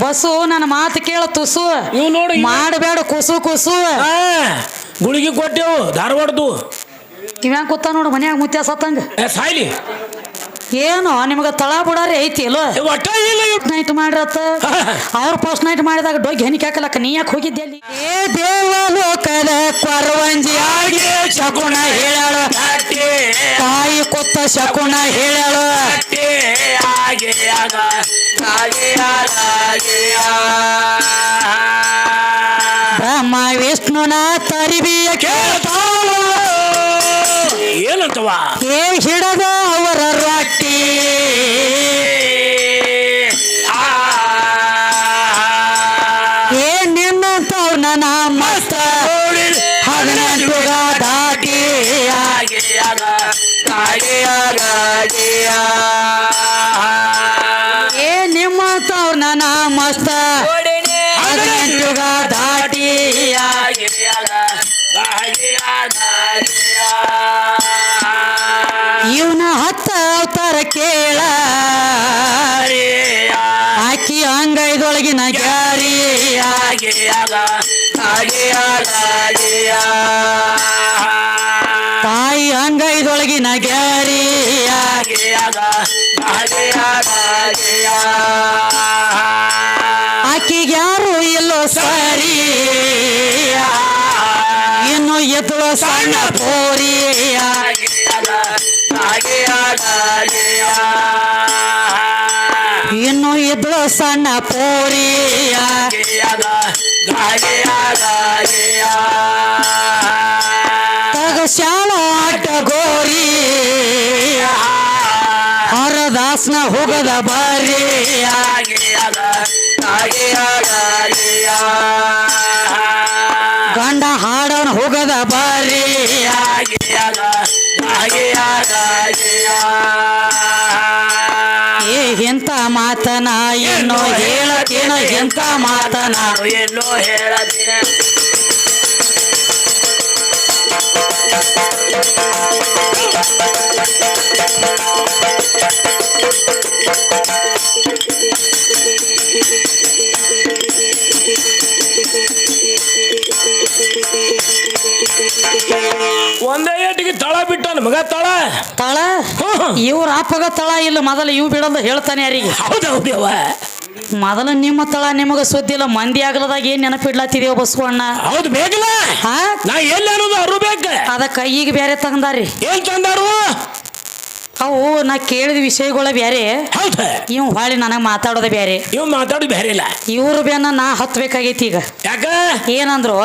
Bus ನನ್ನ ಮಾತು ಕೇಳ ತುಸು. ಇವ್ ನೋಡಿ ಮಾಡಬೇಡ ಕುಸು ಕುಸು. ಆ, ಗುಳಿಗೆ ಕೊಟ್ಟೆವು ಧಾರವಾಡದು ಇವ್ಯಾಂಗ ಕೂತ ನೋಡು ಮನ್ಯಾಗ ಮುತ್ಯ ಸತ್ತಂಗ ಏ ಸಾಯ್ಲಿ. ಏನು? ನಿಮ್ಗೆ ತಳ ಬಿಡಾರಿ ಐತಿ ಅಲ್ಲ? ಒಟ್ಟ ಇಲ್ಲ. ನೈಟ್ ಮಾಡಿರತ್ತ? ಅವ್ರು ಫಸ್ಟ್ ನೈಟ್ ಮಾಡಿದಾಗ ಡೊಗ್ ಹೆಣಿಕೆ ಹಾಕಲಕ್ಕ? ನೀ ಯಾಕೆ ಹೋಗಿದ್ದೆ ಅಲ್ಲಿ? ಏ ದೇವಲೋಕದ ಕೊರವಂಜಿಯಾಗಿ ಶಕುನ ಹೇಳಾಳು. ಕಟ್ಟೆ, ತಾಯಿ ಕೊತ್ತ ಶಕುಣ ಹೇಳಾಳು. ಆಗ, ಆಗ, ಆಗ. ಬ್ರಹ್ಮ ವಿಷ್ಣುನ ತರಿಬಿಯ ಕೇಳ್ತಾವ. ಏನಂತವ ಏ ಹಿಡದ ಸಣ್ಣ ಪೋರಿ ಹಾಗೆ ಆಗ, ಹಾಗೆ ಆಗ, ಹಾಗೆ ಆಗ. ಇನ್ನು ಎದುಳು ಸಣ್ಣ ಪೋರಿಯ ಆಗ, ಆಗ, ಆಗ. ಶಾಲ ಆಟ ಗೋರಿ ಹರದಾಸ್ನ ಹೋಗದ ಬಾರಿ ಹೋಗದ ಬಾರಿ. ಏ ಎಂತ ಮಾತನ ಏನು ಹೇಳದೇನ ಎಂತ ಮಾತನ Thank ಹೇಳದಿನ ಒಂದೇ ಏಟಿಗೆ ತಳ ಬಿಟ್ಟಾನ ಮಗ ತಳ? ತಳ? ಇವ್ರ ಅಪ್ಪಗ ತಳ ಇಲ್ಲ ಮೊದಲು ಇವ್ ಬಿಡಂದ ಹೇಳ್ತಾನೆ ಯಾರಿಗೆ? ಹೌದೌದೇವ ಮೊದಲು ನಿಮ್ಮ ತಳ ನಿಮಗ ಸುದ್ದಿ ಇಲ್ಲ ಮಂದಿ ಆಗ್ಲದಾಗ ಏನ್ ನೆನಪಿಡ್ಲಾತಿದೇವ ಬಸವಣ್ಣ ಹೌದು ಬೇಕಲ್ಲ. ಹಾ ನಾ ಎಲ್ಲಿ ಅನ್ನೋದು ಅರು ಬೇಕ. ಅದಕ್ಕ ಈಗ ಬೇರೆ ತಗಂದಾರಿ ಏನ್ ತಂದಾರು? ಅವು ನಾ ಕೇಳಿದ ವಿಷಯಗಳ ಬೇರೆ ಹೌದ. ಇವ್ ಹೊಳಿ ನನಗೆ ಮಾತಾಡೋದ ಬೇರೆ ಇವ್ ಮಾತಾಡೋದು ಬೇರೆ ಇಲ್ಲ. ಇವ್ರ ಬೇನ ನಾ ಹತ್ಬೇಕಾಗೈತಿ ಈಗ. ಯಾಕ? ಏನಂದ್ರು?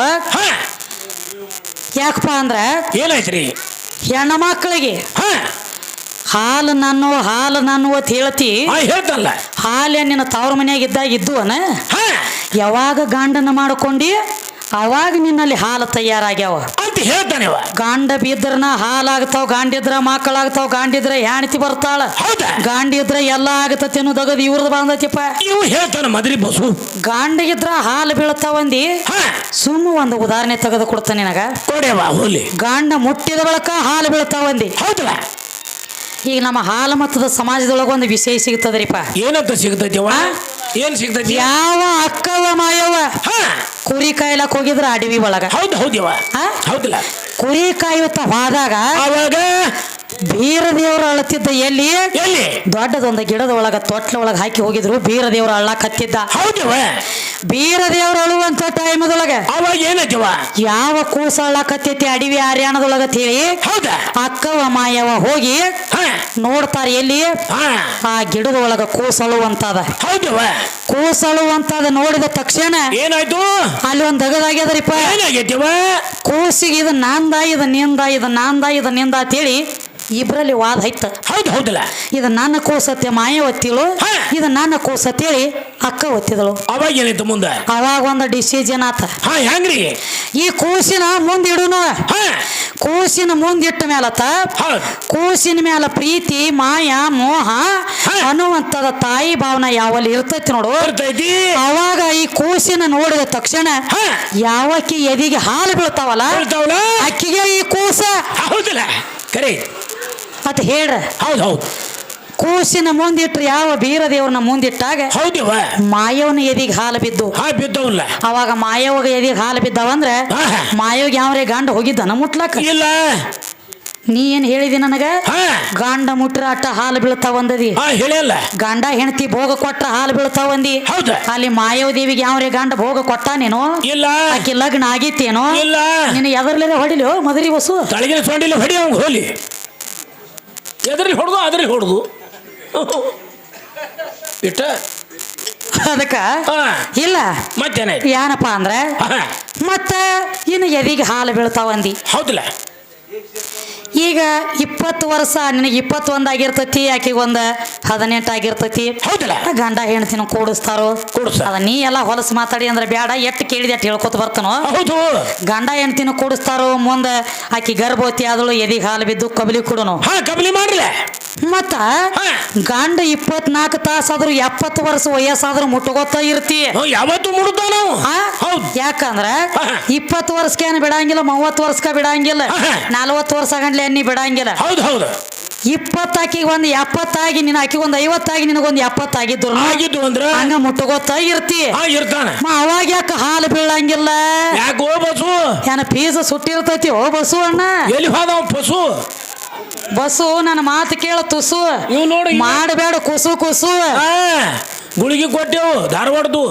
ಯಾಕಪ್ಪ ಅಂದ್ರ ಏನಾಯ್ತ್ರಿ? ಹೆಣ್ಣು ಮಕ್ಕಳಿಗೆ ಹಾ. ಹಾಲು ನಾನು ಹಾಲು ನಾನು ಅಂತ ಹೇಳ್ತಿ. ಹೇಳ್ತಲ್ಲ. ಹಾಲು ನಿನ್ನ ತವ್ರ ಮನೆಯಾಗ ಇದ್ದಾಗ ಇದ್ದುವನ ಯಾವಾಗ ಗಂಡನ ಮಾಡ್ಕೊಂಡಿ ಅವಾಗ ನಿನ್ನಲ್ಲಿ ಹಾಲು ತಯಾರಾಗ್ಯಾವ. ಅಂತ ಹೇಳ್ತಾನೆ ಗಾಂಡ ಬಿದ್ರನ ಹಾಲಾಗ್ತಾವ ಗಾಂಡಿದ್ರ ಮಕ್ಕಳಾಗ್ತಾವ ಗಾಂಡಿದ್ರ ಹೆಣ್ತಿ ಬರ್ತಾಳ. ಹೌದಾ? ಗಾಂಡಿದ್ರ ಎಲ್ಲ ಆಗತತಿ ಅನ್ನೋದಗದು ಇವ್ರದ್ದು ಬಂದತಿಪ್ಪ ಇವ್. ಹೇಳ್ತಾನ ಮದ್ರಿ ಬಸು. ಗಾಂಡಿಗಿದ್ರ ಹಾಲು ಬೀಳ್ತಾವಂದಿ. ಸುಮ್ಮ ಒಂದು ಉದಾಹರಣೆ ತೆಗೆದು ಕೊಡ್ತಾನೆ ನಿನಗ ಕೊಡೆವ ಹೋಲಿ. ಗಾಂಡ ಮುಟ್ಟಿದ ಬಳಕ ಹಾಲು ಬೀಳ್ತಾವಂದಿ. ಹೌದಲ್ಲ ಈಗ ನಮ್ಮ ಹಾಲು ಮತ್ತದ ಸಮಾಜದೊಳಗ ಒಂದು ವಿಷಯ ಸಿಗ್ತದ್ರಿಪ್ಪ. ಏನಂತ ಸಿಗ್ತೈತಿ ಏನ್ ಸಿಗ್ತೈತಿ? ಯಾವ ಅಕ್ಕವ ಮಾಯವ ಹಾ ಕುರಿ ಕಾಯ್ಲಕ್ ಹೋಗಿದ್ರ ಅಡವಿ ಒಳಗ? ಹೌದು ಹೌದಿವ? ಹೌದಿಲ್ಲ. ಕುರಿ ಕಾಯುತ್ತ ಹೋದಾಗ ಅವಾಗ ಬೀರ ದೇವ್ರ ಅಳತಿದ್ದ ಎಲ್ಲಿ? ಎಲ್ಲಿ? ದೊಡ್ಡದೊಂದು ಗಿಡದ ಒಳಗ ತೊಟ್ಲ ಒಳಗ ಹಾಕಿ ಹೋಗಿದ್ರು ಬೀರ ದೇವ್ರ ಅಳ್ಳಕತ್ತಿದ್ದ. ಹೌದು ಬೀರ ದೇವ್ರ ಅಳುವಂತ ಟೈಮದೊಳಗ ಅವಾಗ ಯಾವ ಕೂಸ ಅಳ್ಳಕತ್ತೈತಿ ಅಡವಿ ಹರಿಯಾಣದೊಳಗ ಹೇಳಿ ಹೌದಾ? ಅಕ್ಕವ ಮಾಯವ ಹೋಗಿ ನೋಡ್ತಾರ ಎಲ್ಲಿ? ಆ ಗಿಡದ ಒಳಗ ಕೂಸಳುವಂತದ ಹೌದಿವ? ಕೂಸಳುವಂತದ ನೋಡಿದ ತಕ್ಷಣ ಏನಾಯ್ತು? ಅಲ್ಲಿ ಒಂದ್ ದಗದಾಗ್ಯದ್ರಿಪ್ಪ. ಏನಾಗೈತಿವ ಕೂಸಿಗೆ ಇದು ನಾಂದ ಇದು ನಿಂದ ಇದು ನಾಂದ ಇದು ನಿಂದ ಅಂತೇಳಿ ಇಬ್ರಲ್ಲಿ ವಾದ ಐತ ಹೌದು ಹೌದಿಲ್ಲ? ಇದು ನನ್ನ ಕೂಸತ್ತೆ ಮಾಯ ಒತ್ತಿಳು ಹಾ. ಇದು ನನ್ನ ಕೂಸತ್ತೇಳಿ ಅಕ್ಕ ಒತ್ತಿದಳು. ಅವಾಗ ಏನಿತ್ತು ಮುಂದೆ? ಅವಾಗ ಒಂದು ಡಿಸಿಷನ್ ಆತ. ಹಾ ಹೆಂಗ್ರಿ? ಈ ಕೂಸಿನ ಮುಂದಿಡುನು ಹಾ. ಕೂಸಿನ ಮುಂದಿಟ್ಟ ಮೇಲತ್ತ. ಹೌದು ಕೂಸಿನ ಮೇಲೆ ಪ್ರೀತಿ ಮಾಯ ಮೋಹ ಹಾ. ಅನ್ನುವಂಥದ ತಾಯಿ ಭಾವನೆ ಯಾವಲ್ಲಿ ಇರ್ತೈತಿ ನೋಡು. ಬರ್ತೈತಿ ಅವಾಗ ಈ ಕೂಸಿನ ನೋಡಿದ ತಕ್ಷಣ ಹಾ. ಯಾವಕ್ಕಿ ಎದಿಗೆ ಹಾಲು ಬೀಳ್ತಾವಲ್ಲ? ಅಕ್ಕಿಗೆ ಈ ಕೂಸ. ಹೌದಿಲ್ಲ? ಕರೆ ಅಂತ ಹೇಳ್ರ? ಹೌದು ಹೌದು. ಕೂಸಿನ ಮುಂದಿಟ್ರು ಯಾವ ಬೀರ ದೇವ್ರನ್ನ ಮುಂದಿಟ್ಟಾಗ ಹೌದಿವ ಮಾಯವನ ಎದಿಗೆ ಹಾಲು ಬಿದ್ದು. ಹಾ ಬಿದ್ದವಲ್ಲ ಅವಾಗ ಮಾಯವಾಗ ಎದಿಗೆ ಹಾಲು ಬಿದ್ದಾವಂದ್ರೆ. ಮಾಯೋಗ ಯಾವ್ರೆ ಗಂಡ ಹೋಗಿದ್ದನ ಮುಟ್ಲಕ್ಕ ಇಲ್ಲ. ನೀ ಏನ್ ಹೇಳಿದಿ ನನಗ? ಗಂಡ ಮುಟ್ರ ಅಟ್ಟ ಹಾಲು ಬೀಳ್ತಾವಂದದಿ ಹಾ ಹೇಳಿಲ್ಲ ಗಂಡ ಹೆಂಡತಿ ಭೋಗ ಕೊಟ್ರ ಹಾಲು ಬೀಳ್ತಾವಂದಿ ಹೌದು. ಅಲ್ಲಿ ಮಾಯವ ದೇವಿಗೆ ಯಾವ್ರೆ ಗಂಡ ಭೋಗ ಕೊಟ್ಟಾನೇನೋ? ಇಲ್ಲ. ಆಕಿ ಲಗ್ನ ಆಗಿತ್ತೇನೋ? ಇಲ್ಲ. ನಿನ್ನ ಎದರ್ಲೆಲ್ಲ ಹೊಡಿಲಿ ಮದರಿ ಬಸ್ಸು ತಳಗಿನ ಹೊಡಿ ಹೋಲಿ. ಎದ್ರಲ್ಲಿ ಹೊಡೆದು ಅದ್ರಲ್ಲಿ ಹೊಡೆದು. ಇಟ್ಟ? ಅದಕ್ಕ? ಇಲ್ಲ. ಮತ್ತೇನಾಯ್ತು? ಏನಪ್ಪ ಅಂದ್ರೆ ಮತ್ತೆ ಮತ್ತ ಇನ್ನು ಎದಿಗೆ ಹಾಲು ಬೀಳ್ತಾವಂದಿ ಹೌದಿಲ್ಲ. ಈಗ ಇಪ್ಪತ್ತು ವರ್ಷ ನಿನಗೆ ಇಪ್ಪತ್ತೊಂದು ಆಗಿರ್ತೈತಿ ಆಕೆಗೆ ಒಂದು ಹದಿನೆಂಟು ಆಗಿರ್ತೈತಿ. ಹೌದಿಲ್ಲ? ಗಂಡ ಹೆಣ್ತಿನ ಕೂಡಿಸ್ತಾರೋ? ಕೂಡಿಸ್ತಾರ. ಅದ ನೀ ಎಲ್ಲ ಹೊಲಸು ಮಾತಾಡಿ ಅಂದ್ರೆ ಬೇಡ ಎಟ್ಟು ಕೇಳಿದೆ ಅಟ್ ಹೇಳ್ಕೊತ ಬರ್ತಾನೋ? ಹೌದು. ಗಂಡ ಹೆಣ್ತಿನ ಕೂಡಿಸ್ತಾರೋ ಮುಂದೆ ಆಕಿ ಗರ್ಭವತಿ ಆದಳು ಎದಿಗೆ ಹಾಲು ಬಿದ್ದು ಕಬಲಿ ಕೊಡೋನು. ಹಾ ಕಬಲಿ ಮಾಡ್ರಲ್ಲ ಮತ್ತ ಹಾ. ಗಂಡ ಇಪ್ಪತ್ನಾಲ್ಕು ತಾಸಾದ್ರು ಎಪ್ಪತ್ತು ವರ್ಷ ವಯಸ್ಸಾದ್ರೂ ಮುಟ್ಟುಗೊತ್ತ ಇರ್ತಿ. ಯಾವತ್ತು ಮುಡುತ್ತಾವ ನಾವು? ಆ? ಹೌದು. ಯಾಕಂದ್ರ ಹಾ. ಇಪ್ಪತ್ತು ವರ್ಷಕ್ಕೇನು ಬಿಡಂಗಿಲ್ಲ ಮೂವತ್ತು ವರ್ಷಕ್ಕೆ ಬಿಡಂಗಿಲ್ಲ. ಹಾ. ನಲವತ್ತು ವರ್ಷ ಗಂಟ್ಲೆ ಎಣ್ಣಿ ಬಿಡಂಗಿಲ್ಲ. ಹೌದು ಹೌದು. ಇಪ್ಪತ್ತಾಕಿಗೆ ಒಂದು ಎಪ್ಪತ್ತಾಗಿ ನಿನ್ನ ಆಕಿಗೆ ಒಂದು ಐವತ್ತಾಗಿ ನಿನಗೊಂದು ಎಪ್ಪತ್ತಾಗಿದ್ರು ಆಗಿದ್ದು ಅಂದ್ರ? ಹಂಗ ಮುಟ್ಟುಗೊತ್ತ ಇರ್ತಿ. ಹಾ ಇರ್ತಾನ. ಮ ಅವಾಗ ಯಾಕೆ ಹಾಲು ಬೀಳಂಗಿಲ್ಲ? ಗೋ ಬಸ್ಸು ಏನ ಫೀಸ್ ಸುಟ್ಟಿರ್ತೈತಿ? ಓ ಬಸು ಅಣ್ಣ. ಎಲ್ಲಿ ಹೋದ ಪಶು ಬಸ್ಸು ನನ್ನ ಮಾತು ಕೇಳ ತುಸು. ಇವ್ ನೋಡಿ ಮಾಡಬೇಡ ಕುಸು ಕುಸು. ಗುಳಿಗೆ ಕೊಟ್ಟೆವು ಧಾರವಾಡದು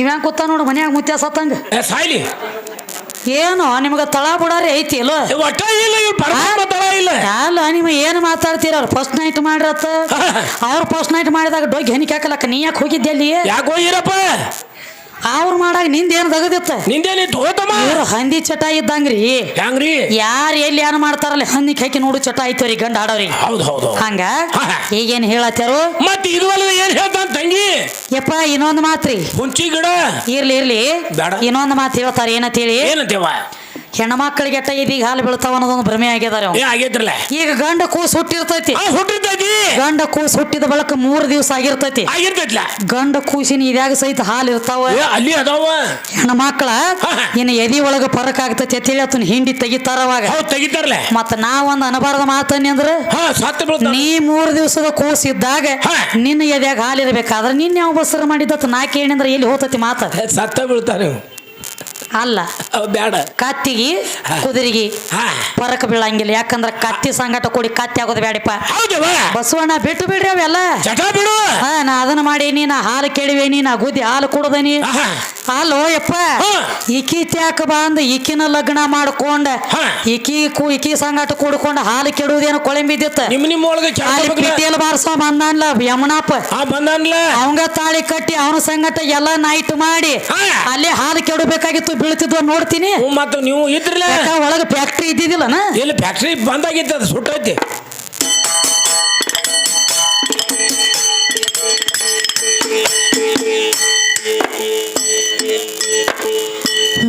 ಇವ್ಯಾಂಗ ಕೂತ ನೋಡು ಮನ್ಯಾಗ ಮುತ್ಯ ಸತ್ತಂಗ ಏ ಸಾಯ್ಲಿ. ಏನು? ನಿಮ್ಗೆ ತಳ ಬುಡಾರಿ ಐತಿ ಇಲ್ಲೋ ಒಟ್ಟ ಇಲ್ಲ ಇವ್ ಪರಮಾತ್ಮ ತಳ ಇಲ್ಲ. ಅಲ್ಲ ನಿಮ್ಮ ಏನು ಮಾತಾಡ್ತೀರ? ಅವ್ರು ಫಸ್ಟ್ ನೈಟ್ ಮಾಡಿರತ್ತ? ಅವ್ರು ಫಸ್ಟ್ ನೈಟ್ ಮಾಡಿದಾಗ ಡೋಗಿ ಹೆಣಿಕಾಕಲಕ್ಕ ನೀ ಯಾಕೆ ಹೋಗಿದ್ದೆ ಅಲ್ಲಿ? ಯಾಕೆ ಇರಪ್ಪ ಅವ್ರು ಮಾಡಾಗ ನಿಂದ ಏನು ತಗದಿತ್ತ ನಿಂದೇನಿ ತಗೋತಮ್ಮ ಇವ್ರು ಹಂದಿ ಚಟ ಇದ್ದಂಗ್ರಿ. ಹೆಂಗ್ರಿ? ಯಾರು ಎಲ್ಲಿ ಏನು ಮಾಡ್ತಾರಲ್ಲ ಹಂದಿ ಹಾಕಿ ನೋಡು ಚಟ ಐತವ್ರಿ ಗಂಡ ಆಡೋರಿ. ಹೌದು ಹೌದು ಹಂಗ? ಈಗೇನ್ ಹೇಳತ್ತಾರು ಮತ್ತೆ ಇದು ಅಲ್ಲದೆ ಏನ್ ಹೇಳ್ತಾನ ತಂಗಿ? ಯಪ್ಪ ಇನ್ನೊಂದು ಮಾತ್ರಿ. ಹುಂಚಿ ಗಿಡ. ಇರ್ಲಿ ಇರ್ಲಿ. ಬೇಡ. ಇನ್ನೊಂದು ಮಾತು ಹೇಳ್ತಾರ ಏನಂತೇಳಿ? ಏನಂತೇವ? ಹೆಣ್ಮಕ್ಳಿಗೆ ಮಕ್ಕಳಿಗೆ ಇದೀಗ ಹಾಲು ಬೀಳ್ತಾವ ಅನ್ನೋದೊಂದು ಭ್ರಮೆ ಆಗ್ಯದಾರ ಏ ಆಗೈತ್ರಲ್ಲ ಈಗ ಗಂಡ ಕೂಸು ಹುಟ್ಟಿರ್ತೈತಿ. ಆ ಹುಟ್ಟಿರ್ತೈತಿ? ಗಂಡ ಕೂಸು ಹುಟ್ಟಿದ ಬಳಕ ಮೂರು ದಿವಸ ಆಗಿರ್ತೈತಿ. ಆಗಿರ್ತೈತ್ಲ? ಗಂಡ ಕೂಸಿನ ಇದ್ಯಾಗ ಸಹಿತ ಹಾಲು ಇರ್ತಾವ? ಏ ಅಲ್ಲಿ ಅದಾವ? ಹೆಣ್ಮಕ್ಳ. ಇನ್ನು ಎದಿ ಒಳಗ ಫರಕ್ ಆಗ್ತೈತಿ ಅಂತೇಳಿ ಅದನ್ನ ಹಿಂಡಿ ತೆಗಿತಾರ ಅವಾಗ. ಹೌದ್ ತೆಗಿತಾರಲ್ಲ? ಮತ್ತ ನಾವೊಂದು ಅನಬಾರದ ಮಾತನ್ನಿ ಅಂದ್ರೆ ಹಾ ಸತ್ತ ನೀ ಮೂರು ದಿವಸದ ಕೂಸು ಇದ್ದಾಗ ಹಾ. ನಿನ್ನ ಎದ್ಯಾಗ ಹಾಲಿರ್ಬೇಕಾದ್ರೆ ನಿನ್ನ ಯಾವ ಬಸರ ಮಾಡಿದ್ದ ನಾಲ್ಕೇಣಿ ಅಂದ್ರೆ ಎಲ್ಲಿ ಹೋತತಿ ಮಾತ? ಸತ್ತ ಬೀಳ್ತಾನೆ ಅಲ್ಲ. ಬೇಡ ಕತ್ತಿಗಿ ಕುದುರಿಗಿ. ಪರಕ್ ಬೀಳಂಗಿಲ್ಲ. ಯಾಕಂದ್ರ ಕತ್ತಿ ಸಂಗಟ ಕೂಡಿ ಕತ್ತಿ ಆಗೋದು ಬೇಡಪ್ಪ ಬಸವಣ್ಣ ಬಿಟ್ಟು ಬಿಡ್ರಿ ಅವೆಲ್ಲ ಬಿಡು. ಹಾ ನಾ ಅದನ್ನ ಮಾಡೀನಿ ನಾ ಹಾಲು ಕೇಳಿವೇನಿ ನಾ ಗುದ್ದಿ ಹಾಲು ಕುಡದನಿ. ಅಲ್ಲೋ ಯಪ್ಪ. ಈಕಿ ಇಕಿ ತ್ಯಾಕ ಬಂದು ಇಕಿನ ಲಗ್ನ ಮಾಡ್ಕೊಂಡ. ಈಕಿ ಇಕಿ ಕು ಇಕಿ ಸಂಗಟ ಕೂಡ್ಕೊಂಡು ಹಾಲು ಕೆಡುವುದೇನು ಕೊಳಂಬಿದ್ದಿತ್ತು? ಪಿಟಿಯಲ್ ಬಾರ್ಸೋ ಬಂದನ್ಲ ಯಮನಪ್ಪ ಅವಂಗ ತಾಳಿ ಕಟ್ಟಿ ಅವನ ಸಂಗಟ ಎಲ್ಲ ನೈಟ್ ಮಾಡಿ. ಅಲ್ಲಿ ಹಾಲು ಕೆಡಬೇಕಾಗಿತ್ತು. ಬೀಳ್ತಿದ್ವ ನೋಡ್ತೀನಿ. ಮತ್ತು ನೀವು ಇದ್ರಲ್ಲ. ಒಳಗೆ ಒಳಗ ಫ್ಯಾಕ್ಟ್ರಿ ಇದ್ದಿದ್ದಿಲ್ಲನ? ಇಲ್ಲಿ ಫ್ಯಾಕ್ಟ್ರಿ ಬಂದಾಗಿತ್ತು ಅದು ಸುಟ್ಟೈತಿ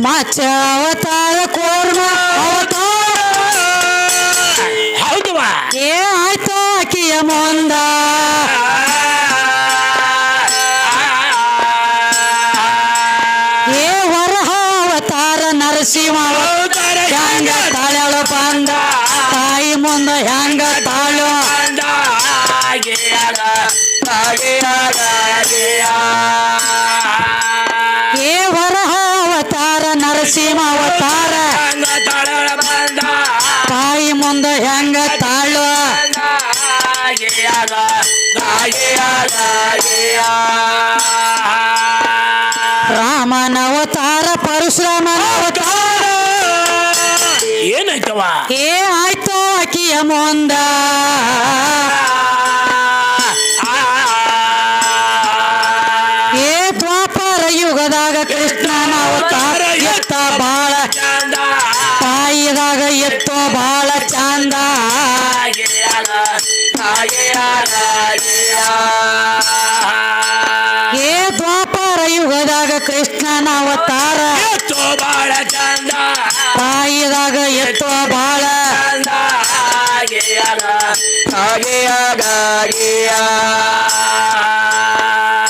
ಮಚ್ಚ ಅವತಾರ ಕೋರ್ಮ. ನರಸಿಂಹ ಅವತಾರ. ಹ್ಯಾಂಗ ತಾಳ್ಯಾಳ ಬಂದ ತಾಯಿ ಮುಂದ ಹ್ಯಾಂಗ ತಾಳು? ಏ ಆಕಿಯ ಮುಂದ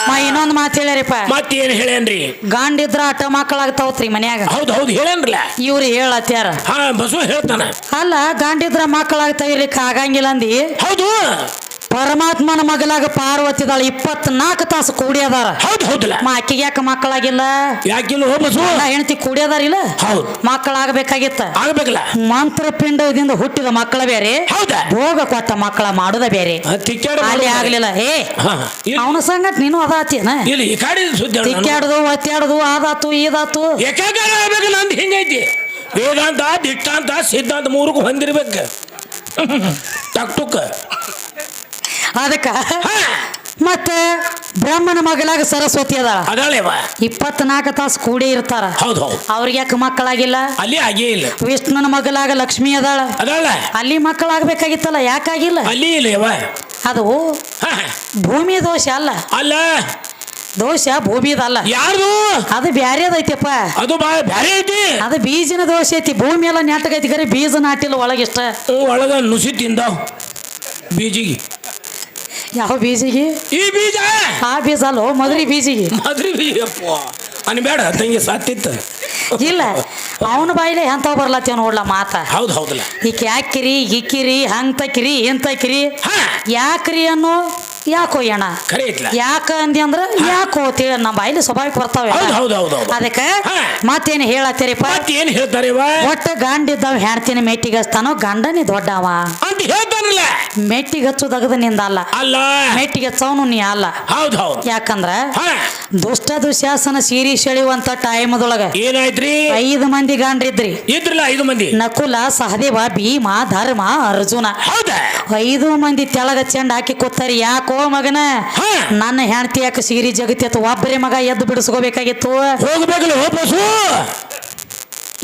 ಮ ಇನ್ನೊಂದು ಮಾತು ಹೇಳ್ಯಾರಿಪ್ಪ. ಮತ್ತೇನ್ ಹೇಳೇನ್ರಿ ಗಾಂಡಿದ್ರ ಅಟ ಮಕ್ಕಳಾಗ್ತಾವತ್ರಿ ಮನ್ಯಾಗ. ಹೌದು ಹೌದು ಹೇಳೇನ್ರಲ್ಲ ಇವ್ರು ಹೇಳತ್ಯಾರ. ಹಾ ಬಸವ ಹೇಳ್ತಾನ. ಅಲ್ಲ ಗಾಂಡಿದ್ರ ಮಕ್ಕಳಾಗ್ತಾವ ಇರ್ಲಿಕ್ಕೆ ಆಗಂಗಿಲ್ಲ ಅಂದಿ ಹೌದು. ಪರಮಾತ್ಮನ ಮಗಲಾಗ ಪಾರ್ವತಿದಾಳ ಇಪ್ಪತ್ನಾಲ್ಕು ತಾಸು ಕೂಡಿಯದಾರ. ಹೌದು ಹೌದಲ್ಲ ಆಕಿಗೆ ಯಾಕೆ ಮಕ್ಕಳಾಗಿಲ್ಲ? ಯಾಕಿಲ್ಲ ಹೋ ಬಸು ಅದಾರ ಇಲ್ಲ ಕೂಡಿಯದಾರಿಲ್ಲ? ಹೌದು. ಮಕ್ಕಳಾಗಬೇಕಾಗಿತ್ತ? ಮಂತ್ರ ಮಂತ್ರಪಿಂಡದಿಂದ ಹುಟ್ಟಿದ ಮಕ್ಕಳ ಬೇರೆ. ಹೌದಾ. ಭೋಗ ಕೊಟ್ಟ ಮಕ್ಕಳ ಮಾಡುದ ಬೇರೆ. ಅಲ್ಲಿ ಆಗ್ಲಿಲ್ಲ. ಏ ಅವನ ಸಂಗಟ್ ನೀನು ಕಾಡಿ ನಾನು. ತಿಕ್ಕಾಡ್ದು ಒತ್ತಾಡ್ದು ಆದಾತು ಈದಾತು. ಹಿಂಗೈತಿ. ವೇದಾಂತ ದಿಟ್ಟಾಂತ ಸಿದ್ಧಾಂತ ಮೂರಕ್ಕೂ ಹೊಂದಿರ್ಬೇಕು. ಟಕ್ ಟುಕ್. ಅದಕ್ಕ ಮತ್ತೆ ಬ್ರಹ್ಮನ ಮಗಳಾಗ ಸರಸ್ವತಿ ಅದ ಅದಾಳೆವ. ಇಪ್ಪತ್ನಾಲ್ಕು ತಾಸು ಕೂಡಿ ಇರ್ತಾರ. ಹೌದು ಹೌದು. ಅವ್ರಿಗೆ ಯಾಕೆ ಮಕ್ಕಳಾಗಿಲ್ಲ? ಅಲ್ಲಿ ಆಗೇ ಇಲ್ಲ. ವಿಷ್ಣುನ ಮಗಳಾಗ ಲಕ್ಷ್ಮಿ ಅದಾಳ. ಅದಾಳ. ಅಲ್ಲಿ ಮಕ್ಕಳಾಗಬೇಕಾಗಿತ್ತಲ್ಲ ಯಾಕಾಗಿಲ್ಲ? ಅಲ್ಲಿ ಅದು ಭೂಮಿ ದೋಷ ಅಲ್ಲ. ಅಲ್ಲ. ದೋಷ ಭೂಮಿದಲ್ಲ ಯಾರು ಅದು ಬ್ಯಾರೇದೈತಿಪ್ಪ ಅದು ಬಾ ಬ್ಯಾರೆ ಐತಿ. ಅದು ಬೀಜನ ದೋಷ ಐತಿ. ಭೂಮಿ ಎಲ್ಲ ನೆಟ್ಟಗೈತಿ ಕರೆ ಬೀಜ ನಾಟಿಲ್ಲ ಒಳಗಿಷ್ಟ. ಇಷ್ಟ ಒಳಗ ನುಸಿ ತಿಂದ ಬೀಜಿಗೆ. ಯಾವ ಬೀಜಿಗೆ? ಈ ಬೀಜ? ಆ ಬೀಜ ಅಲ್ಲೋ ಮದ್ರಿ ಬೀಜಿಗೆ. ಮದ್ರಿ ಬೀಜಪ್ಪ ಅನ್ಬೇಡ ತಂಗಿ ಸತ್ತಿತ್ತು. ಇಲ್ಲ ಅವನ ಬಾಯಿಲೆ ಎಂತ ಬರ್ಲತ್ತೇವ ನೋಡ್ಲ ಮಾತ. ಹೌದು ಹೌದಲ್ಲ. ಈಕೆ ಯಾಕಿರಿ ಇಕ್ಕಿರಿ ಹಂಗ್ ತಕ್ಕಿರಿ ಹಾ. ಯಾಕ್ರಿ ಅನ್ನೋ? ಯಾಕೋ ಅಣ್ಣ? ಐತ್ಲ ಯಾಕ ಅಂದಿ ಅಂದ್ರ ಯಾಕೋ ಅಂತೇಳಿ ನಮ್ಮ ಬಾಯಿಲಿ ಸ್ವಾಭಾವಿಕ ಬರ್ತಾವೆ ಹೌದು ಹೌದು ಹೌದು ಹೌದು. ಅದಕ್ಕೆ. ಮತ್ತೇನು ಹೇಳತ್ತೀರಿಪ್ಪ? ಏನು ಏನ್ ಹೇಳ್ತಾರೆ ಇವ ಒಟ್ಟ ಗಂಡಿದ್ದವ್ ಹೆಣ್ತಿನ ಮೆಟ್ಟಿಗೆ ಹಚ್ತಾನೋ ಗಂಡನೇ ದೊಡ್ಡವ. ಅಂತ ಹೇಳ್ತಾರಲ್ಲ ಮೆಟ್ಟಿಗೆ ಹಚ್ಚೋದಗದ ನಿಂದ ಅಲ್ಲ. ಅಲ್ಲ. ಮೆಟ್ಟಿಗೆ ಹಚ್ಚವನು ನೀ ಅಲ್ಲ. ಹೌದು ಹೌದು. ಯಾಕಂದ್ರ ಹಾ. ದುಷ್ಟ ದುಶಾಸನ ಸೀರಿ ಸೆಳೆಯುವಂತ ಟೈಮದೊಳಗ ಏನಾಯ್ತ್ರಿ? ಐದು ಮಂದಿ ಗಂಡ್ರಿದ್ರಿ ಇದ್ರಲ್ಲ ಐದು ಮಂದಿ? ನಕುಲ ಸಹದೇವ ಭೀಮ ಧರ್ಮ ಅರ್ಜುನ. ಹೌದಾ? ಐದು ಮಂದಿ ತೆಳಗ ಚೆಂಡ ಹಾಕಿ ಕೂತಾರಿ. ಯಾಕೋ ಮಗನ. ಹಾ. ನನ್ನ ಹೆಂಡತಿ ಯಾಕೆ ಸೀರಿ ಜಗತಿ ಅಥವಾ ಒಬ್ಬರೇ ಮಗ ಎದ್ದು ಬಿಡಿಸ್ಕೋಬೇಕಾಗಿತ್ತು? ಹೋಗ್ಬೇಕಲ್ಲ ಹೋ ಬಸು.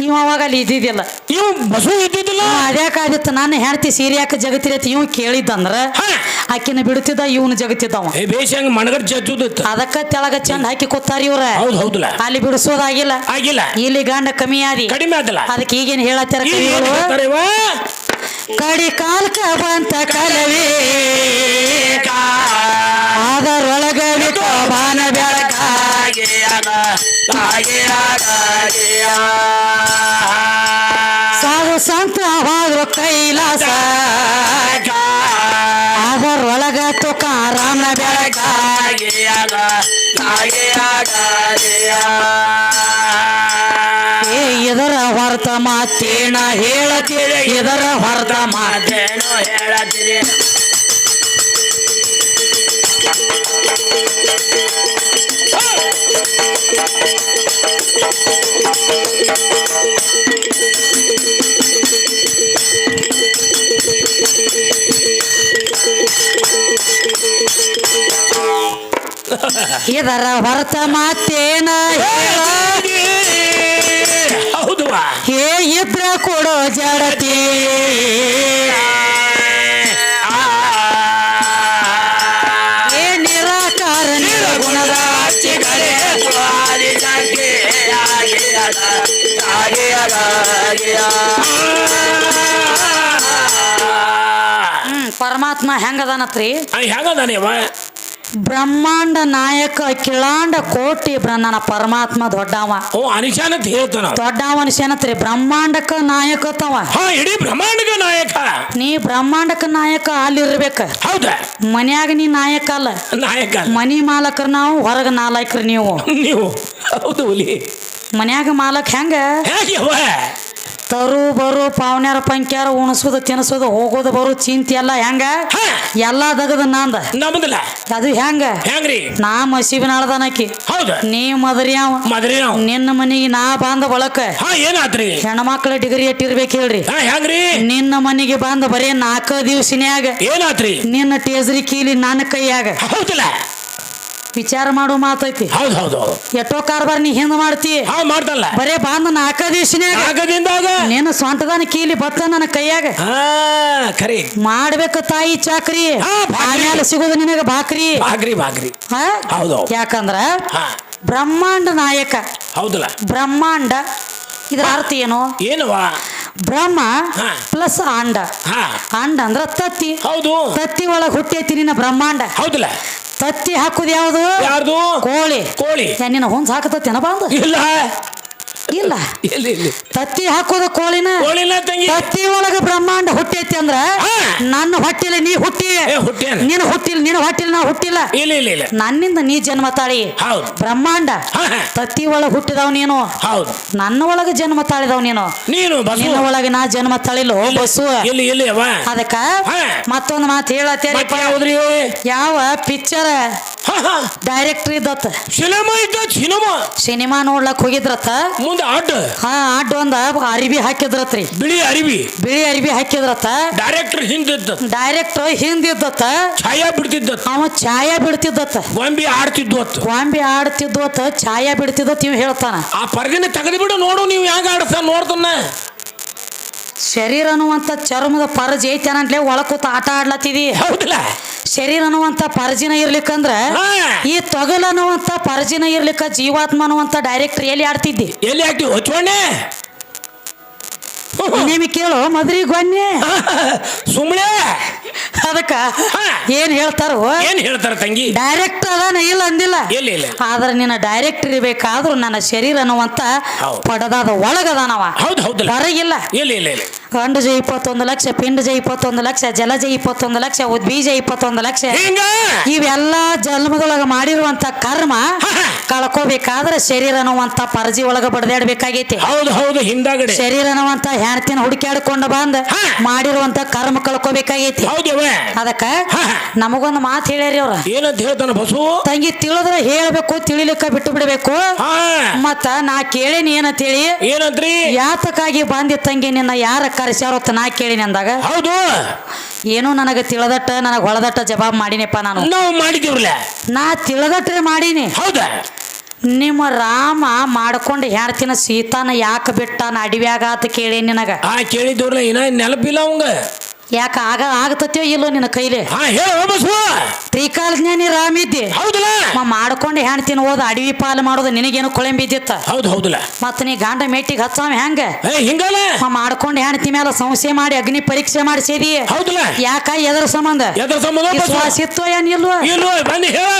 ಇವ ಅವಾಗ ಅಲ್ಲಿ ಇದ್ದಿದ್ದಿಲ್ಲ. ಇವ್ ಬಸು ಇದ್ದಿದ್ದಿಲ್ಲ. ಅದ್ಯಾಕಾದಿತ್ತು ನನ್ನ ಹೆಂಡತಿ ಸೀರೆ ಯಾಕೆ ಜಗತ್ತಿರ ಇವ್ ಕೇಳಿದ್ದಂದ್ರ ಹಾ. ಆಕಿನ ಬಿಡುತ್ತಿದ್ದ ಇವನು ಜಗತ್ತಿದ್ದವ ಏ ಬೇಷ್ ಹಂಗ ಅದಕ್ಕ ತೆಳಗ ಚಂದ ಹಾಕಿ ಕೊತ್ತಾರಿ ಇವ್ರ. ಹೌದು ಹೌದಲ್ಲ ಅಲ್ಲಿ ಬಿಡಿಸೋದಾಗಿಲ್ಲ. ಆಗಿಲ್ಲ. ಇಲ್ಲಿ ಗಂಡ ಕಮ್ಮಿ ಆದಿ. ಕಡಿಮೆ ಆದಲ್ಲ. ಅದಕ್ಕೆ ಈಗೇನು ಹೇಳತ್ತಾರ ಈಗ ಏನ್ ಕವಿಗಳು? ಹೇಳ್ತಾರೆ ಇವ? ಕಡಿ ಕಾಲ್ಕ ಬಂತ ಕಲವಿ. ಅದರೊಳಗ ಬಾನ ಬೆಳಕ ಸಾಧು ಸಂತ ಹೋದ್ರು ಕೈಲಾಸ. ಅದರೊಳಗ ತುಕಾರಾಮನ ಬೆಳಕ ಏ ಇದರ ಹೊರತ ಮಾತೇನ ಹೇಳತೀರಿ ಇದರ ಹೊರತ ಮಾತೆ ಇದರ ಹೊರತ ಮಾತೇನ ಹೇಳ ಹೌದು ವಾ. ಹೇ ಇದ್ರ ಕೊಡೋ ಜಡತಿ. ಏ ನಿರಾಕಾರ ನಿರ್ಗುಣದ ಚಿಗರೆ ಹ್ಮ್ ಪರಮಾತ್ಮ ಹೆಂಗದಾನತ್ರಿ? ಹೆಂಗದಾನೆ ಇವ ಬ್ರಹ್ಮಾಂಡ ನಾಯಕ ಕಿಳಾಂಡ ಕೋಟಿ ಬ್ರಹ್ಮನ ನನ್ನ ಪರಮಾತ್ಮ ದೊಡ್ಡವ. ಓ ಅನಿಶಾನ ತ್ರೆ ಬ್ರಹ್ಮಾಂಡಕ ನಾಯಕ ಹಾ ಇಡೀ ಬ್ರಹ್ಮಾಂಡಕ ನಾಯಕ. ನೀ ಬ್ರಹ್ಮಾಂಡಕ ನಾಯಕ ಅಲ್ಲಿರ್ಬೇಕ ಹೌದಾ? ಮನ್ಯಾಗ ನೀ ನಾಯಕ ಅಲ್ಲ. ನಾಯಕ ಮನಿ ಮಾಲಕರು ನಾವು ಹೊರಗ ನಾಲಾಯಕ್ರು ನೀವು. ನೀವು ಹೌದು ಹುಲಿ. ಮನ್ಯಾಗ ಮಾಲಕ್ ಹೆಂಗ? ತರು ಬರು ಪಾವನ್ಯಾರ ಪಂಕ್ಯಾರ ಉಣಸೋದು ತಿನ್ಸೋದು ಹೋಗೋದು ಬರು ಚಿಂತೆ ಎಲ್ಲ ಹೆಂಗ? ಎಲ್ಲ ದಗದ ನಂದ. ನಮ್ದಲ್ಲ. ಅದು ಹೆಂಗ? ಹೆಂಗ್ರಿ? ನಾ ಮಸೀಬಿನಾಳ್ದನಕಿ ಹೌದ. ನೀ ಮದರಿಯಾವ ಮದ್ರಿ ನಿನ್ನ ಮನೆಗೆ ನಾ ಬಂದ ಬಳಕ. ಏನಾತ್ರಿ? ಹೆಣ್ಮಕ್ಳ ಡಿಗ್ರಿ ಎಟ್ಟಿರ್ಬೇಕು ಹೇಳ್ರಿ. ಹೆಂಗ್ರಿ? ನಿನ್ನ ಮನೆಗೆ ಬಂದ ಬರೀ ನಾಲ್ಕ ದಿವ್ಸನ್ಯಾಗ. ಏನಾತ್ರಿ? ನಿನ್ನ ಟೇಜ್ರಿ ಕೀಲಿ ನನ್ನ ಕೈಯಾಗ. ಹೌದಲ್ಲ. ವಿಚಾರ ಮಾಡೋ ಮಾತೈತಿ ಹೌದು ಹೌದು ಎಷ್ಟೋ ಕಾರ್ಬಾರ್ ನೀ ಹಿಂದ್ ಮಾಡ್ತಿ. ಹಾ ಮಾಡ್ತಲ್ಲ ಬರೇ ಬಾ ನಾಲ್ಕ ಆಗದಿಂದ ಆಗದಿಂದಾಗ ನಿನ್ನ ಸ್ವಂತದಾನ ಕೀಲಿ ಬತ್ತ ನನ್ನ ಕೈಯಾಗ. ಖರಿ ಮಾಡ್ಬೇಕು ತಾಯಿ ಚಾಕ್ರಿ. ಆಮೇಲೆ ಸಿಗೋದು ನಿನಗ ಬಾಕ್ರಿ ಬಾಗ್ರಿ ಹಾ? ಹೌದು. ಯಾಕಂದ್ರ ಬ್ರಹ್ಮಾಂಡ ನಾಯಕ. ಹೌದಲ್ಲ? ಬ್ರಹ್ಮಾಂಡ. ಇದರ ಅರ್ಥ ಏನು? ಏನವಾ ಬ್ರಹ್ಮ ಪ್ಲಸ್ ಅಂಡ ಹಾ. ಅಂಡ ಅಂದ್ರ ತತ್ತಿ. ಹೌದು. ತತ್ತಿ ಒಳಗ ಹುಟ್ಟೈತಿ ನಿನ್ನ ಬ್ರಹ್ಮಾಂಡ. ಹೌದಲ್ಲ? ತತ್ತಿ ಹಾಕುದು ಯಾವ್ದು? ಯಾರ್ದು? ಕೋಳಿ. ಕೋಳಿ. ಯಾ, ನಿನ್ನ ಹುಂದ್ ಹಾಕತತ್ತೇನ ಬಂದು ಇಲ್ಲ. ಇಲ್ಲ. ತತ್ತಿ ಹಾಕೋದ ಕೋಳಿನ? ಕೋಳಿನ ತಂಗಿ. ತತ್ತಿ ಒಳಗ ಬ್ರಹ್ಮಾಂಡ ಹುಟ್ಟೈತಿ ಅಂದ್ರ. ನನ್ನ ಹೊಟ್ಟಿಲ್ಲ ನೀ ಹುಟ್ಟಿ. ಏ ನೀನು ಹುಟ್ಟಿಲ್ಲ ನಿನ್ನ ಹೊಟ್ಟಿಲ್ಲ ನಾ ಹುಟ್ಟಿಲ್ಲ. ಇಲ್ಲ ಇಲ್ಲ ಇಲ್ಲ. ನನ್ನಿಂದ ನೀ ಜನ್ಮ ತಾಳಿ. ಹೌದು. ಬ್ರಹ್ಮಾಂಡ. ಹಾ ಹಾ. ತತ್ತಿ ಒಳಗ ಹುಟ್ಟಿದವ್ ನೀನು. ಹೌದು. ನನ್ನ ಒಳಗ ಜನ್ಮ ತಾಳಿದವ್ ನೀನು. ನೀನು ನಿನ್ನ ಒಳಗ ನಾ ಜನ್ಮ ತಾಳಿಲ್ಲ ಬಸ್ಸು ಎಲ್ಲಿ ಎಲ್ಲಿ ಅವ ಅದಕ್ಕ ಹಾ. ಮತ್ತೊಂದು ಮಾತು ಹೇಳತ್ತೇರಿ ಮತ್ತೆ ಯಾವ್ದ್ರಿ ಯಾವ ಪಿಕ್ಚರ್? ಡೈರೆಕ್ಟರ್ ಇದ್ದತ್ತ. ಸಿನಿಮಾ ಇದ್ದ ಸಿನಿಮಾ ಸಿನಿಮಾ ನೋಡ್ಲಕ್ ಹೋಗಿದ್ರತ್ತ? ಮುಂದೆ ಅಡ್ಡ. ಹಾ ಅಡ್ಡ ಒಂದ ಅರಿವಿ ಹಾಕಿದ್ರತ್ರಿ. ಬಿಳಿ ಅರಿವಿ. ಬಿಳಿ ಅರಿವಿ ಹಾಕಿದ್ರತ್ತ? ಡೈರೆಕ್ಟರ್ ಹಿಂದಿದ್ದ ಡೈರೆಕ್ಟರ್ ಹಿಂದಿದ್ದತ್ತ ಛಾಯಾ ಬಿಡ್ತಿದ್ದ ಅವ ಛಾಯಾ ಬಿಡ್ತಿದ್ದತ್ತ. ಗೊಂಬಿ ಆಡ್ತಿದ್ವತ್ ಒಂಬಿ ಗೊಂಬೆ ಆಡ್ತಿದ್ವತ್ತ ಛಾಯಾ ಬಿಡ್ತಿದ್ದತ್ ಇವ್ ಹೇಳ್ತಾನ. ಆ ಪರದಿನ ತೆಗೆದು ಬಿಡು ನೋಡು ನೀವು ಹೆಂಗ ಆಡ್ತಾನ ನೋಡ್ತಾನ ಶರೀರ ಅನ್ನುವಂತ ಚರ್ಮದ ಪರಜ್ ಐತೆ ಒಳಕೂತ ಆಟ ಆಡ್ಲತ್ತಿದಿ. ಹೌದಲ್ಲ ಶರೀರ ಅನ್ನುವಂತ ಪರಜಿನ ಇರ್ಲಿಕ್ಕಂದ್ರೆ. ಈ ತೊಗಲ್ ಅನ್ನುವಂತ ಪರಜಿನ ಇರ್ಲಿಕ್ಕ ಜೀವಾತ್ಮ ಅನ್ನುವಂತ ಡೈರೆಕ್ಟರ್ ಎಲ್ಲಿ ಆಡ್ತಿದ್ದಿ. ಎಲ್ಲಿ ಹಾಕ್ತಿವಿ ಹೊಚ್ಕೊಂಡೆ? ನಿಮಗೆ ಕೇಳು ಮದ್ರಿ ಗೊನ್ನೆ ಸುಮ್ಮನೆ ಅದಕ್ಕ. ಏನ್ ಹೇಳ್ತಾರೋ? ಏನ್ ಹೇಳ್ತಾರ ತಂಗಿ? ಡೈರೆಕ್ಟ್ ಅದಾನ? ಇಲ್ಲ ಅಂದಿಲ್ಲ. ಇಲ್ಲ ಇಲ್ಲ. ಆದ್ರೆ ನಿನ್ನ ಡೈರೆಕ್ಟ್ ಇರ್ಬೇಕಾದ್ರೂ ನನ್ನ ಶರೀರ ಅನ್ನುವಂತ. ಪಡದಾದ ಒಳಗದಾನವ. ಹೌದು ಹೌದು ಹೊರಗಿಲ್ಲ. ಇಲ್ಲ ಇಲ್ಲ ಇಲ್ಲ. ಅಂಡಜ ಇಪ್ಪತ್ತೊಂದು ಲಕ್ಷ ಪಿಂಡಜ ಇಪ್ಪತ್ತೊಂದು ಲಕ್ಷ ಜಲ ಜೈ ಇಪ್ಪತ್ತೊಂದು ಲಕ್ಷ ಉದ್ಬೀಜ ಇಪ್ಪತ್ತೊಂದು ಲಕ್ಷ. ಇವೆಲ್ಲ ಜನ್ಮದೊಳಗ ಮಾಡಿರುವಂತ ಕರ್ಮ. ಕಳ್ಕೋಬೇಕಾದ್ರೆ ಶರೀರ ಅನ್ನುವಂತ ಪರಜಿ ಒಳಗ ಬಡದಾಡ್ಬೇಕಾಗೈತಿ. ಹೌದು ಹೌದು ಹಿಂದಾಗಡೆ. ಶರೀರ ಅನ್ನುವಂತ ಹೆಣ್ತಿನ ಹುಡುಕಾಡ್ಕೊಂಡ ಬಂದ. ಮಾಡಿರುವಂತ ಕರ್ಮ ಕಳ್ಕೋಬೇಕಾಗೈತಿ. ಅದಕ್ಕ ನಮಗೊಂದು ಮಾತು ಹೇಳ್ಯಾರಿ ಅವ್ರ. ಏನಂತ ಹೇಳ್ತಾನ ಬಸು? ತಂಗಿ ತಿಳಿದ್ರೆ ಹೇಳ್ಬೇಕು ತಿಳಿಲಿಕ್ಕ ಬಿಟ್ಟು ಬಿಡಬೇಕು. ಮತ್ತ ನಾ ಕೇಳೇನಿ ಏನಂತ ಹೇಳಿ? ಏನಂತ್ರಿ? ಯಾತಕ್ಕಾಗಿ ಬಂದಿ ತಂಗಿ ನಿನ್ನ ಯಾರ ಕರೆಸ್ಯಾರತ್ತ ನಾ ಕೇಳಿನಿ ಅಂದಾಗ ಹೌದು. ಏನೋ ನನಗೆ ತಿಳದಟ್ಟ ನನಗೆ ಹೊಳದಟ್ಟ ಜವಾಬ್ ಮಾಡಿನಪ್ಪ ನಾನು. ನಾವು ನಾ ತಿಳದಟ್ರೆ ಮಾಡೀನಿ. ಹೌದಾ? ನಿಮ್ಮ ರಾಮ ಮಾಡ್ಕೊಂಡು ಹೆಣ್ತಿನ ಸೀತಾನ ಯಾಕೆ ಬಿಟ್ಟ ನಾ ಅಡಿವ್ಯಾಗ ಅಂತ ಕೇಳಿ ನಿನಗ. ಆ ಕೇಳಿದವ್ರಲ್ಲ ಇನ್ನ ನೆನಪಿಲ್ಲ ಅವಂಗ. ಯಾಕ ಆಗ ಆಗತತ್ಯೋ ಇಲ್ಲೋ ನಿನ್ನ ಕೈಲಿ? ತ್ರಿಕಾಲ ಜ್ಞಾನಿ ಬಸು ತ್ರಿಕಾಲಜ್ಞಾನಿ ರಾಮ ಇದ್ದಿ ಹೌದಲ್ಲ ಮಾಡ್ಕೊಂಡು ಹೆಣ್ತಿನ ಹೋದ ಅಡವಿ ಪಾಲು ಮಾಡೋದು ನಿನಗೇನು ಕೊಳೆಂಬಿದ್ದಿತ್ತ ಹೌದು ಹೌದಲ್ಲ. ಮತ್ತ ನೀ ಗಂಡ ಮೇಟಿಗೆ ಹಚ್ಚಾವ ಹೆಂಗ? ಹಿಂಗಲ್ಲ? ಮಾಡ್ಕೊಂಡು ಹೆಣ್ತಿ ಮೇಲೆ ಸಂಶಯ ಮಾಡಿ ಅಗ್ನಿ ಪರೀಕ್ಷೆ ಮಾಡಿಸಿದಿ ಹೌದಲ್ಲ? ಯಾಕ ಎದರ ಸಂಬಂಧ? ಎದ್ರ ಸಂಬಂಧ ಏನ್ ಇಲ್ವ? ಹೇಳ.